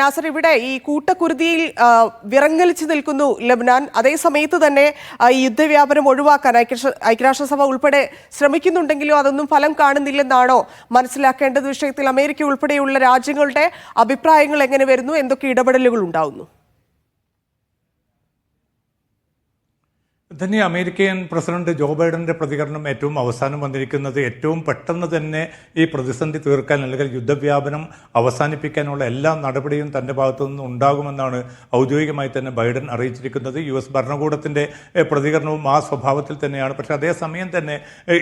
നാസർ ഇവിടെ ഈ കൂട്ടക്കുരുതിയിൽ വിറങ്ങലിച്ചു നിൽക്കുന്നു ലബ്നാൻ. അതേ സമയത്ത് തന്നെ ഈ യുദ്ധവ്യാപനം ഒഴിവാക്കാൻ ഐക്യരാഷ്ട്ര ഐക്യരാഷ്ട്രസഭ ഉൾപ്പെടെ ശ്രമിക്കുന്നുണ്ടെങ്കിലും അതൊന്നും ഫലം കാണുന്നില്ലെന്നാണോ മനസ്സിലാക്കേണ്ടത്? വിഷയത്തിൽ അമേരിക്ക ഉൾപ്പെടെയുള്ള രാജ്യങ്ങളുടെ അഭിപ്രായങ്ങൾ എങ്ങനെ വരുന്നു? എന്തൊക്കെ ഇടപെടലുകൾ ഉണ്ടാവുന്നു? തന്നെ അമേരിക്കൻ പ്രസിഡന്റ് ജോ ബൈഡന്റെ പ്രതികരണം ഏറ്റവും അവസാനം വന്നിരിക്കുന്നത് ഏറ്റവും പെട്ടെന്ന് തന്നെ ഈ പ്രതിസന്ധി തീർക്കാൻ അല്ലെങ്കിൽ യുദ്ധവ്യാപനം അവസാനിപ്പിക്കാനുള്ള എല്ലാ നടപടിയും തന്റെ ഭാഗത്തു നിന്ന് ഉണ്ടാകുമെന്നാണ് ഔദ്യോഗികമായി തന്നെ ബൈഡൻ അറിയിച്ചിരിക്കുന്നത്. യു എസ് ഭരണകൂടത്തിന്റെ പ്രതികരണവും ആ സ്വഭാവത്തിൽ തന്നെയാണ്. പക്ഷേ അതേസമയം തന്നെ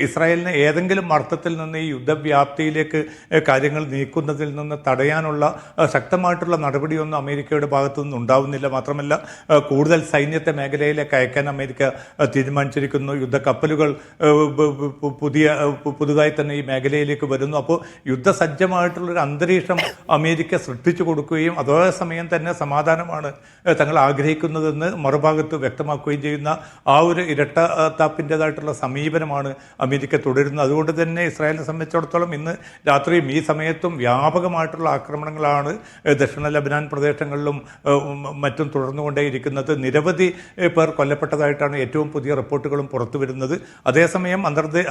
ഇസ്രായേലിനെ ഏതെങ്കിലും അർത്ഥത്തിൽ നിന്ന് ഈ യുദ്ധവ്യാപ്തിയിലേക്ക് കാര്യങ്ങൾ നീക്കുന്നതിൽ നിന്ന് തടയാനുള്ള ശക്തമായിട്ടുള്ള നടപടിയൊന്നും അമേരിക്കയുടെ ഭാഗത്തു നിന്ന് ഉണ്ടാവുന്നില്ല. മാത്രമല്ല കൂടുതൽ സൈന്യത്തെ മേഖലയിലേക്ക് അയക്കാൻ അമേരിക്ക തീരുമാനിച്ചിരിക്കുന്നു. യുദ്ധക്കപ്പലുകൾ പുതിയ പുതുതായി തന്നെ ഈ മേഖലയിലേക്ക് വരുന്നു. അപ്പോൾ യുദ്ധസജ്ജമായിട്ടുള്ളൊരു അന്തരീക്ഷം അമേരിക്ക സൃഷ്ടിച്ചു കൊടുക്കുകയും അതേ സമയം തന്നെ സമാധാനമാണ് തങ്ങൾ ആഗ്രഹിക്കുന്നതെന്ന് മറുഭാഗത്ത് വ്യക്തമാക്കുകയും ചെയ്യുന്ന ആ ഒരു ഇരട്ട ഏഹ്, താപ്പിന്റെതായിട്ടുള്ള സമീപനമാണ് അമേരിക്ക തുടരുന്നത്. അതുകൊണ്ട് തന്നെ ഇസ്രായേലിനെ സംബന്ധിച്ചിടത്തോളം ഇന്ന് രാത്രിയും ഈ സമയത്തും വ്യാപകമായിട്ടുള്ള ആക്രമണങ്ങളാണ് ദക്ഷിണ ലബനാൻ പ്രദേശങ്ങളിലും മറ്റും തുടർന്നുകൊണ്ടേയിരിക്കുന്നത്. നിരവധി പേർ കൊല്ലപ്പെട്ടതായിട്ടാണ് ഏറ്റവും പുതിയ റിപ്പോർട്ടുകളും പുറത്തു വരുന്നത്. അതേസമയം അന്തർദേ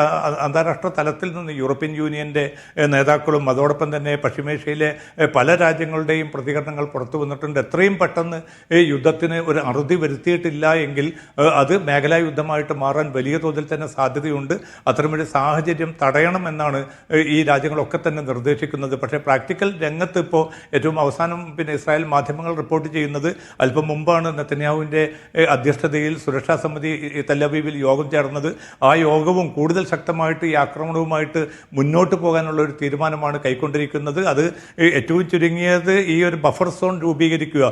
അന്താരാഷ്ട്ര തലത്തിൽ നിന്ന് യൂറോപ്യൻ യൂണിയന്റെ നേതാക്കളും അതോടൊപ്പം തന്നെ പശ്ചിമേഷ്യയിലെ പല രാജ്യങ്ങളുടെയും പ്രതികരണങ്ങൾ പുറത്തു വന്നിട്ടുണ്ട്. എത്രയും പെട്ടെന്ന് ഈ യുദ്ധത്തിന് ഒരു അറുതി വരുത്തിയിട്ടില്ല എങ്കിൽ അത് മേഖലാ യുദ്ധമായിട്ട് മാറാൻ വലിയ തോതിൽ തന്നെ സാധ്യതയുണ്ട്. അത്തരമൊരു സാഹചര്യം തടയണമെന്നാണ് ഈ രാജ്യങ്ങളൊക്കെ തന്നെ നിർദ്ദേശിക്കുന്നത്. പക്ഷേ പ്രാക്ടിക്കൽ രംഗത്ത് ഇപ്പോൾ ഏറ്റവും അവസാനം പിന്നെ ഇസ്രായേൽ മാധ്യമങ്ങൾ റിപ്പോർട്ട് ചെയ്യുന്നത് അല്പം മുമ്പാണ് നെത്തന്യാഹുവിന്റെ അധ്യക്ഷതയിൽ സുരക്ഷാ സമിതി ഈ തെല്ലവീവിൽ യോഗം ചേർന്നത്. ആ യോഗവും കൂടുതൽ ശക്തമായിട്ട് ഈ ആക്രമണവുമായിട്ട് മുന്നോട്ട് പോകാനുള്ള ഒരു തീരുമാനമാണ് കൈക്കൊണ്ടിരിക്കുന്നത്. അത് ഏറ്റവും ചുരുങ്ങിയത് ഈ ഒരു ബഫർ സോൺ രൂപീകരിക്കുക.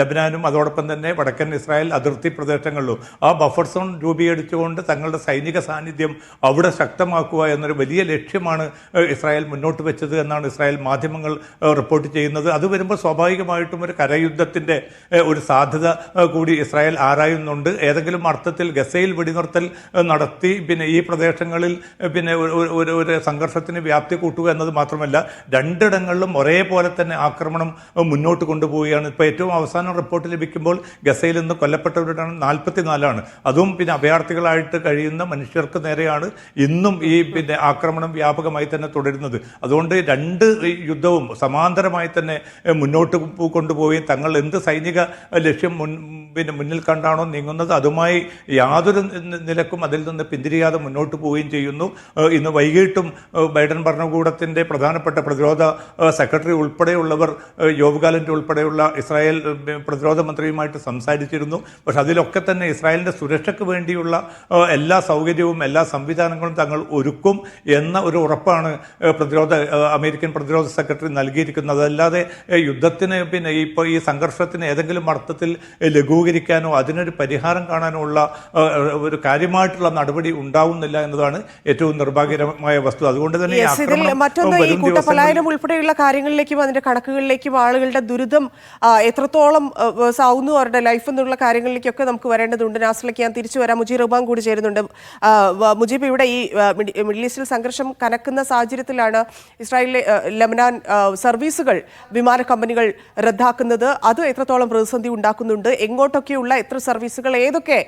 ലബനാനും അതോടൊപ്പം തന്നെ വടക്കൻ ഇസ്രായേൽ അതിർത്തി പ്രദേശങ്ങളിലും. ആ ബഫർ സോൺ രൂപീകരിച്ചുകൊണ്ട് തങ്ങളുടെ സൈനിക സാന്നിധ്യം അവിടെ ശക്തമാക്കുക എന്നൊരു വലിയ ലക്ഷ്യമാണ് ഇസ്രായേൽ മുന്നോട്ട് വെച്ചത് എന്നാണ് ഇസ്രായേൽ മാധ്യമങ്ങൾ റിപ്പോർട്ട് ചെയ്യുന്നത്. അത് വരുമ്പോൾ സ്വാഭാവികമായിട്ടും ഒരു കരയുദ്ധത്തിന്റെ ഒരു സാധ്യത കൂടി ഇസ്രായേൽ ആരായുന്നുണ്ട്. ഏതെങ്കിലും അർത്ഥത്തിൽ ഗസയിൽ വെടിനിർത്തൽ നടത്തി പിന്നെ ഈ പ്രദേശങ്ങളിൽ പിന്നെ ഒരു- ഒരു- സംഘർഷത്തിന് വ്യാപ്തി കൂട്ടുക എന്നത് മാത്രമല്ല രണ്ടിടങ്ങളിലും ഒരേപോലെ തന്നെ ആക്രമണം മുന്നോട്ട് കൊണ്ടുപോവുകയാണ്. ഇപ്പോൾ ഏറ്റവും അവസാനം റിപ്പോർട്ട് ലഭിക്കുമ്പോൾ ഗസയിൽ നിന്ന് കൊല്ലപ്പെട്ടവരുടെ എണ്ണം നാൽപ്പത്തിനാലാണ്. അതും പിന്നെ അഭയാർത്ഥികളായിട്ട് കഴിയുന്ന മനുഷ്യർക്ക് നേരെയാണ് ഇന്നും ഈ പിന്നെ ആക്രമണം വ്യാപകമായി തന്നെ തുടരുന്നത്. അതുകൊണ്ട് രണ്ട് യുദ്ധവും സമാന്തരമായി തന്നെ മുന്നോട്ട് കൊണ്ടുപോവുകയും തങ്ങൾ എന്ത് സൈനിക ലക്ഷ്യം മുൻ പിന്നെ മുന്നിൽ കണ്ടാണോ നീങ്ങുന്നത് അതുമായി യാതൊരു നിലക്കും അതിൽ നിന്ന് പിന്തിരിയാതെ മുന്നോട്ട് പോവുകയും ചെയ്യുന്നു. ഇന്ന് വൈകിട്ടും ബൈഡൻ ഭരണകൂടത്തിന്റെ പ്രധാനപ്പെട്ട പ്രതിരോധ സെക്രട്ടറി ഉൾപ്പെടെയുള്ളവർ യോവ് ഉൾപ്പെടെയുള്ള ഇസ്രായേൽ പ്രതിരോധ മന്ത്രിയുമായിട്ട് സംസാരിച്ചിരുന്നു. പക്ഷെ അതിലൊക്കെ തന്നെ ഇസ്രായേലിന്റെ സുരക്ഷയ്ക്ക് വേണ്ടിയുള്ള എല്ലാ സൗകര്യവും എല്ലാ സംവിധാനങ്ങളും തങ്ങൾ ഒരുക്കും എന്ന ഒരു ഉറപ്പാണ് പ്രതിരോധ അമേരിക്കൻ പ്രതിരോധ സെക്രട്ടറി നൽകിയിരിക്കുന്നത്. അതല്ലാതെ യുദ്ധത്തിന് പിന്നെ ഇപ്പോൾ ഈ സംഘർഷത്തിന് ഏതെങ്കിലും അർത്ഥത്തിൽ ലഘൂകരിക്കാനോ അതിനൊരു പരിഹാരം കാണാനോ ഉള്ള ഏഹ്, ഒരു കാര്യമായിട്ടുള്ള നടപടി ഉണ്ടാവുന്നില്ല എന്നതാണ് ഏറ്റവും നിർഭാഗ്യകരമായ വസ്തു. അതുകൊണ്ട് തന്നെ മറ്റൊന്ന് ഈ കൂട്ടപലായനം ഉൾപ്പെടെയുള്ള കാര്യങ്ങളിലേക്കും അതിന്റെ കണക്കുകളിലേക്കും ആളുകളുടെ ദുരിതം എത്രത്തോളം ആ, സാവുന്നു അവരുടെ ലൈഫ് എന്നുള്ള കാര്യങ്ങളിലേക്കൊക്കെ നമുക്ക് വരേണ്ടതുണ്ട്. നാസിലേക്ക് ഞാൻ തിരിച്ചു വരാം. മുജീബ് റഹ്മാൻ കൂടി ചേരുന്നുണ്ട്. മുജീബ് ഇവിടെ ഈ മിഡിൽ ഈസ്റ്റിൽ സംഘർഷം കനക്കുന്ന സാഹചര്യത്തിലാണ് ഇസ്രായേലിലെ ലെബനാൻ സർവീസുകൾ വിമാന കമ്പനികൾ റദ്ദാക്കുന്നത്. അത് എത്രത്തോളം പ്രതിസന്ധി ഉണ്ടാക്കുന്നുണ്ട്? എങ്ങോട്ടൊക്കെയുള്ള എത്ര സർവീസുകൾ? ഏതൊക്കെ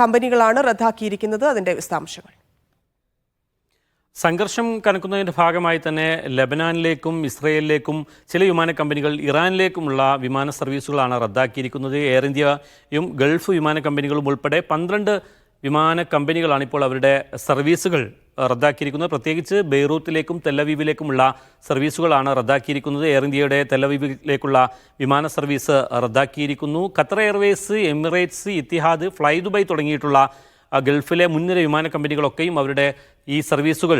കമ്പനികളാണ് റദ്ദാക്കിയിരിക്കുന്നത്. അതിന്റെ വിശദാംശങ്ങൾ. സംഘർഷം കനക്കുന്നതിന്റെ ഭാഗമായി തന്നെ ലബനാനിലേക്കും ഇസ്രയേലിലേക്കും ചില വിമാന കമ്പനികൾ ഇറാനിലേക്കുമുള്ള വിമാന സർവീസുകളാണ് റദ്ദാക്കിയിരിക്കുന്നത്. എയർ ഇന്ത്യയും ഗൾഫ് വിമാന കമ്പനികളും ഉൾപ്പെടെ പന്ത്രണ്ട് വിമാന കമ്പനികളാണ് ഇപ്പോൾ അവരുടെ സർവീസുകൾ റദ്ദാക്കിയിരിക്കുന്നത്. പ്രത്യേകിച്ച് ബെയ്റൂത്തിലേക്കും തെല്ലവീവിലേക്കുമുള്ള സർവീസുകളാണ് റദ്ദാക്കിയിരിക്കുന്നത്. എയർ ഇന്ത്യയുടെ തെല്ലവീവിലേക്കുള്ള വിമാന service റദ്ദാക്കിയിരിക്കുന്നു. Qatar Airways Emirates Etihad Fly Dubai തുടങ്ങിയിട്ടുള്ള ഗൾഫിലെ മുൻനിര വിമാന കമ്പനികളൊക്കെയും അവരുടെ ഈ സർവീസുകൾ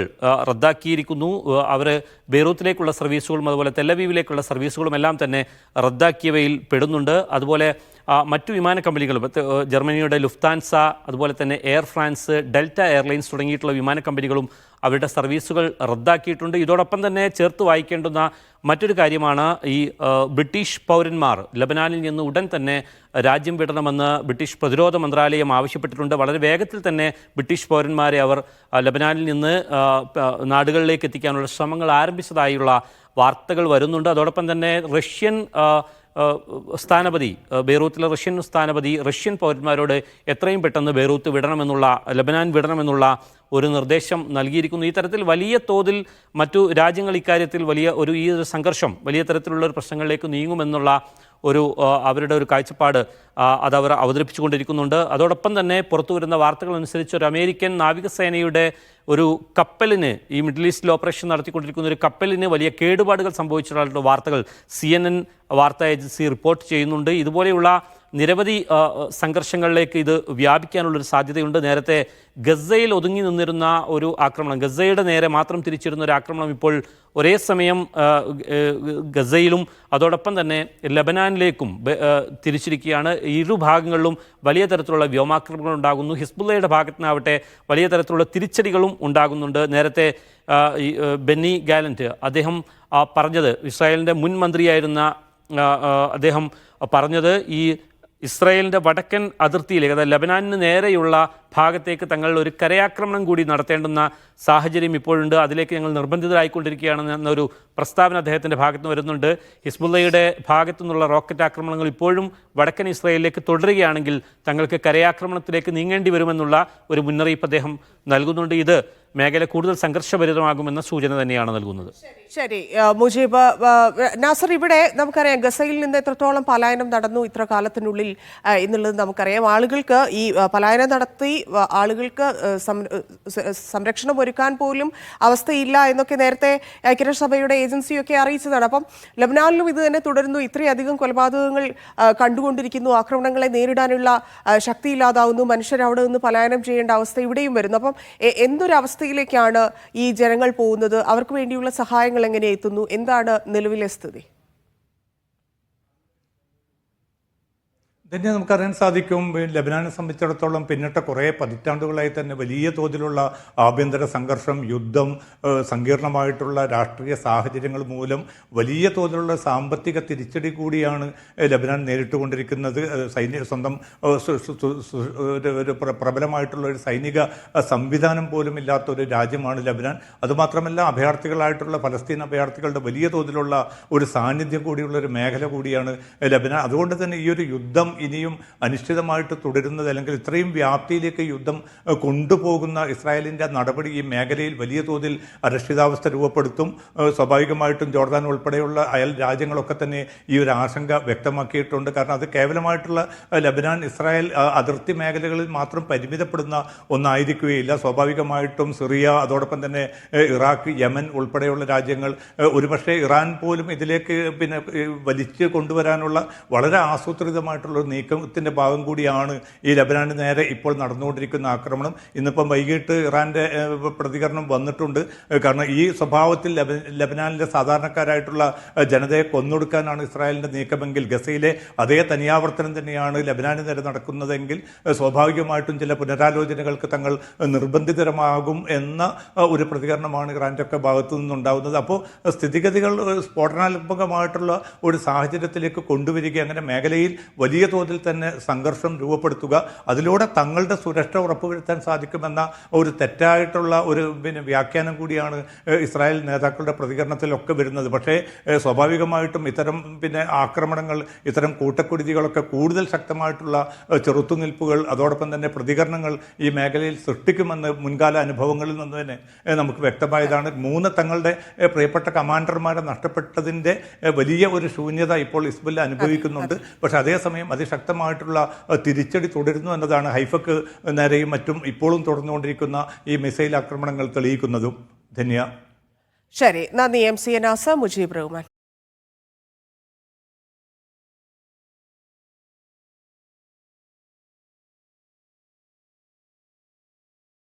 റദ്ദാക്കിയിരിക്കുന്നു. അവർ ബെയ്റൂത്തിലേക്കുള്ള സർവീസുകളും അതുപോലെ തെല്ലവീവിലേക്കുള്ള സർവീസുകളും എല്ലാം തന്നെ റദ്ദാക്കിയവയിൽ പെടുന്നുണ്ട്. അതുപോലെ മറ്റു വിമാന കമ്പനികളും ജർമ്മനിയുടെ ലുഫ്താൻസ അതുപോലെ തന്നെ എയർ ഫ്രാൻസ് ഡെൽറ്റ എയർലൈൻസ് തുടങ്ങിയിട്ടുള്ള വിമാന കമ്പനികളും അവരുടെ സർവീസുകൾ റദ്ദാക്കിയിട്ടുണ്ട്. ഇതോടൊപ്പം തന്നെ ചേർത്ത് വായിക്കേണ്ടുന്ന മറ്റൊരു കാര്യമാണ് ഈ ബ്രിട്ടീഷ് പൗരന്മാർ ലബനാനിൽ നിന്ന് ഉടൻ തന്നെ രാജ്യം വിടണമെന്ന് ബ്രിട്ടീഷ് പ്രതിരോധ മന്ത്രാലയം ആവശ്യപ്പെട്ടിട്ടുണ്ട്. വളരെ വേഗത്തിൽ തന്നെ ബ്രിട്ടീഷ് പൗരന്മാരെ അവർ ആ, ലബനാനിൽ നിന്ന് നാടുകളിലേക്ക് എത്തിക്കാനുള്ള ശ്രമങ്ങൾ ആരംഭിച്ചതായുള്ള വാർത്തകൾ വരുന്നുണ്ട്. അതോടൊപ്പം തന്നെ റഷ്യൻ സ്ഥാനപതി ബെയ്റൂത്തിലെ റഷ്യൻ സ്ഥാനപതി റഷ്യൻ പൗരന്മാരോട് എത്രയും പെട്ടെന്ന് ബെയ്റൂത്ത് വിടണമെന്നുള്ള ലബനാൻ വിടണമെന്നുള്ള ഒരു നിർദ്ദേശം നൽകിയിരിക്കുന്നു. ഈ തരത്തിൽ വലിയ തോതിൽ മറ്റു രാജ്യങ്ങൾ ഇക്കാര്യത്തിൽ വലിയ ഒരു ഈ ഒരു സംഘർഷം വലിയ തരത്തിലുള്ള ഒരു പ്രശ്നങ്ങളിലേക്ക് നീങ്ങുമെന്നുള്ള ഒരു അവരുടെ ഒരു കാഴ്ചപ്പാട് അത് അതവർ അവതരിപ്പിച്ചുകൊണ്ടിരിക്കുന്നുണ്ട്. അതോടൊപ്പം തന്നെ പുറത്തു വരുന്ന വാർത്തകൾ അനുസരിച്ച് ഒരു അമേരിക്കൻ നാവികസേനയുടെ ഒരു കപ്പലിന് ഈ മിഡിൽ ഈസ്റ്റിൽ ഓപ്പറേഷൻ നടത്തിക്കൊണ്ടിരിക്കുന്ന ഒരു കപ്പലിന് വലിയ കേടുപാടുകൾ സംഭവിച്ചിട്ടുള്ള വാർത്തകൾ സി വാർത്താ ഏജൻസി റിപ്പോർട്ട് ചെയ്യുന്നുണ്ട്. ഇതുപോലെയുള്ള നിരവധി സംഘർഷങ്ങളിലേക്ക് ഇത് വ്യാപിക്കാനുള്ളൊരു സാധ്യതയുണ്ട്. നേരത്തെ ഗസയിൽ ഒതുങ്ങി നിന്നിരുന്ന ഒരു ആക്രമണം ഗസയുടെ നേരെ മാത്രം തിരിച്ചിരുന്ന ഒരു ആക്രമണം ഇപ്പോൾ ഒരേ സമയം ഗസയിലും അതോടൊപ്പം തന്നെ ലബനാനിലേക്കും തിരിച്ചിരിക്കുകയാണ്. ഇരു ഭാഗങ്ങളിലും വലിയ തരത്തിലുള്ള വ്യോമാക്രമണങ്ങൾ ഉണ്ടാകുന്നു. ഹിസ്ബുള്ളയുടെ ഭാഗത്തുനിന്നാവട്ടെ വലിയ തരത്തിലുള്ള തിരിച്ചടികളും ഉണ്ടാകുന്നുണ്ട്. നേരത്തെ ബെന്നി ഗാലന്റ് അദ്ദേഹം പറഞ്ഞത് ഇസ്രായേലിന്റെ മുൻ മന്ത്രിയായിരുന്ന അദ്ദേഹം പറഞ്ഞത് ഈ ഇസ്രായേലിന്റെ വടക്കൻ അതിർത്തിയിലേക്ക് അതായത് ലബനാനിന് നേരെയുള്ള ഭാഗത്തേക്ക് തങ്ങൾ ഒരു കരയാക്രമണം കൂടി നടത്തേണ്ടുന്ന സാഹചര്യം ഇപ്പോഴുണ്ട്. അതിലേക്ക് ഞങ്ങൾ നിർബന്ധിതരായിക്കൊണ്ടിരിക്കുകയാണ് എന്നൊരു പ്രസ്താവന അദ്ദേഹത്തിന്റെ ഭാഗത്തുനിന്ന് വരുന്നുണ്ട്. ഹിസ്ബുള്ളയുടെ ഭാഗത്തു നിന്നുള്ള റോക്കറ്റ് ആക്രമണങ്ങൾ ഇപ്പോഴും വടക്കൻ ഇസ്രായേലിലേക്ക് തുടരുകയാണെങ്കിൽ തങ്ങൾക്ക് കരയാക്രമണത്തിലേക്ക് നീങ്ങേണ്ടി വരുമെന്നുള്ള ഒരു മുന്നറിയിപ്പ് അദ്ദേഹം നൽകുന്നുണ്ട്. ഇത് മേഖല കൂടുതൽ സംഘർഷഭരിതമാകുമെന്ന സൂചന തന്നെയാണ് നൽകുന്നത്. ശരി മുജീബ് നാസർ ഇവിടെ നമുക്കറിയാം ഗസയിൽ നിന്ന് എത്രത്തോളം പലായനം നടന്നു ഇത്ര കാലത്തിനുള്ളിൽ എന്നുള്ളത് നമുക്കറിയാം. ആളുകൾക്ക് ഈ പലായനം നടത്തി ആളുകൾക്ക് സംരക്ഷണം ഒരുക്കാൻ പോലും അവസ്ഥയില്ല എന്നൊക്കെ നേരത്തെ ഐക്യരാഷ്ട്രസഭയുടെ ഏജൻസിയൊക്കെ അറിയിച്ചതാണ്. അപ്പം ലബ്നാനിലും ഇത് തന്നെ തുടരുന്നു. ഇത്രയധികം കൊലപാതകങ്ങൾ കണ്ടുകൊണ്ടിരിക്കുന്നു. ആക്രമണങ്ങളെ നേരിടാനുള്ള ശക്തി ശക്തിയില്ലാതാവുന്നു. മനുഷ്യർ അവിടെ നിന്ന് പലായനം ചെയ്യേണ്ട അവസ്ഥ ഇവിടെയും വരുന്നു. അപ്പം എന്തൊരവസ്ഥയിലേക്കാണ് ഈ ജനങ്ങൾ പോകുന്നത്? അവർക്ക് വേണ്ടിയുള്ള സഹായങ്ങൾ എങ്ങനെ എത്തുന്നു? എന്താണ് നിലവിലെ സ്ഥിതി? തന്നെ നമുക്കറിയാൻ സാധിക്കും. ലബനാനെ സംബന്ധിച്ചിടത്തോളം പിന്നിട്ട കുറേ പതിറ്റാണ്ടുകളായി തന്നെ വലിയ തോതിലുള്ള ആഭ്യന്തര സംഘർഷം യുദ്ധം സങ്കീർണമായിട്ടുള്ള രാഷ്ട്രീയ സാഹചര്യങ്ങൾ മൂലം വലിയ തോതിലുള്ള സാമ്പത്തിക തിരിച്ചടി കൂടിയാണ് ലബനാൻ നേരിട്ടുകൊണ്ടിരിക്കുന്നത്. സൈനിക സ്വന്തം ഒരു- പ്രബലമായിട്ടുള്ള ഒരു സൈനിക സംവിധാനം പോലും ഇല്ലാത്ത ഒരു രാജ്യമാണ് ലബനാൻ. അതുമാത്രമല്ല അഭയാർത്ഥികളായിട്ടുള്ള ഫലസ്തീൻ അഭയാർത്ഥികളുടെ വലിയ തോതിലുള്ള ഒരു സാന്നിധ്യം കൂടിയുള്ള ഒരു മേഖല കൂടിയാണ് ലബനാൻ. അതുകൊണ്ട് തന്നെ ഈ ഒരു യുദ്ധം ഇനിയും അനിശ്ചിതമായിട്ട് തുടരുന്നത് അല്ലെങ്കിൽ ഇത്രയും വ്യാപ്തിയിലേക്ക് യുദ്ധം കൊണ്ടുപോകുന്ന ഇസ്രായേലിന്റെ നടപടി ഈ മേഖലയിൽ വലിയ തോതിൽ അരക്ഷിതാവസ്ഥ രൂപപ്പെടുത്തും. സ്വാഭാവികമായിട്ടും ജോർദാൻ ഉൾപ്പെടെയുള്ള അയൽ രാജ്യങ്ങളൊക്കെ തന്നെ ഈ ഒരു ആശങ്ക വ്യക്തമാക്കിയിട്ടുണ്ട്. കാരണം അത് കേവലമായിട്ടുള്ള ലബനാൻ ഇസ്രായേൽ അതിർത്തി മേഖലകളിൽ മാത്രം പരിമിതപ്പെടുന്ന ഒന്നായിരിക്കുകയില്ല. സ്വാഭാവികമായിട്ടും സിറിയ അതോടൊപ്പം തന്നെ ഇറാഖ് യമൻ ഉൾപ്പെടെയുള്ള രാജ്യങ്ങൾ ഒരുപക്ഷെ ഇറാൻ പോലും ഇതിലേക്ക് പിന്നെ വലിച്ചു കൊണ്ടുവരാനുള്ള വളരെ ആസൂത്രിതമായിട്ടുള്ള നീക്കത്തിന്റെ ഭാഗം കൂടിയാണ് ഈ ലബനാന് നേരെ ഇപ്പോൾ നടന്നുകൊണ്ടിരിക്കുന്ന ആക്രമണം. ഇന്നിപ്പം വൈകിട്ട് ഇറാന്റെ പ്രതികരണം വന്നിട്ടുണ്ട്. കാരണം ഈ സ്വഭാവത്തിൽ ലബ ലബനാനിലെ സാധാരണക്കാരായിട്ടുള്ള ജനതയെ കൊന്നൊടുക്കാനാണ് ഇസ്രായേലിന്റെ നീക്കമെങ്കിൽ ഗസയിലെ അതേ തനിയാവർത്തനം തന്നെയാണ് ലബനാന് നേരെ നടക്കുന്നതെങ്കിൽ സ്വാഭാവികമായിട്ടും ചില പുനരാലോചനകൾക്ക് തങ്ങൾ നിർബന്ധിതരമാകും എന്ന ഒരു പ്രതികരണമാണ് ഇറാന്റെ ഒക്കെ ഭാഗത്തു നിന്നുണ്ടാകുന്നത് അപ്പോൾ സ്ഥിതിഗതികൾ സ്ഫോടനാത്മകമായിട്ടുള്ള ഒരു സാഹചര്യത്തിലേക്ക് കൊണ്ടുവരിക അങ്ങനെ മേഖലയിൽ വലിയ തോതിൽ തന്നെ സംഘർഷം രൂപപ്പെടുത്തുക അതിലൂടെ തങ്ങളുടെ സുരക്ഷ ഉറപ്പുവരുത്താൻ സാധിക്കുമെന്ന ഒരു തെറ്റായിട്ടുള്ള ഒരു പിന്നെ വ്യാഖ്യാനം കൂടിയാണ് ഇസ്രായേൽ നേതാക്കളുടെ പ്രതികരണത്തിലൊക്കെ വരുന്നത്. പക്ഷേ സ്വാഭാവികമായിട്ടും ഇത്തരം പിന്നെ ആക്രമണങ്ങൾ ഇത്തരം കൂട്ടക്കുരുതികളൊക്കെ കൂടുതൽ ശക്തമായിട്ടുള്ള ചെറുത്തുനിൽപ്പുകൾ അതോടൊപ്പം തന്നെ പ്രതികരണങ്ങൾ ഈ മേഖലയിൽ സൃഷ്ടിക്കുമെന്ന് മുൻകാല അനുഭവങ്ങളിൽ നിന്ന് തന്നെ നമുക്ക് വ്യക്തമായതാണ്. മൂന്ന് തങ്ങളുടെ പ്രിയപ്പെട്ട കമാൻഡർമാരെ നഷ്ടപ്പെട്ടതിന്റെ വലിയ ഒരു ശൂന്യത ഇപ്പോൾ ഇസ്ബുല്ല അനുഭവിക്കുന്നുണ്ട്. പക്ഷേ അതേസമയം അതിശക്തമായിട്ടുള്ള തിരിച്ചടി തുടരുന്നു എന്നതാണ് ഹൈഫക്ക് നേരെയും മറ്റും ഇപ്പോഴും തുടർന്നുകൊണ്ടിരിക്കുന്ന ഈ മിസൈൽ ആക്രമണങ്ങൾ തെളിയിക്കുന്നതും. ധന്യ. ശരി. നന്ദി എം സി എൻ ആസ മുജീബ് റഹ്മാൻ.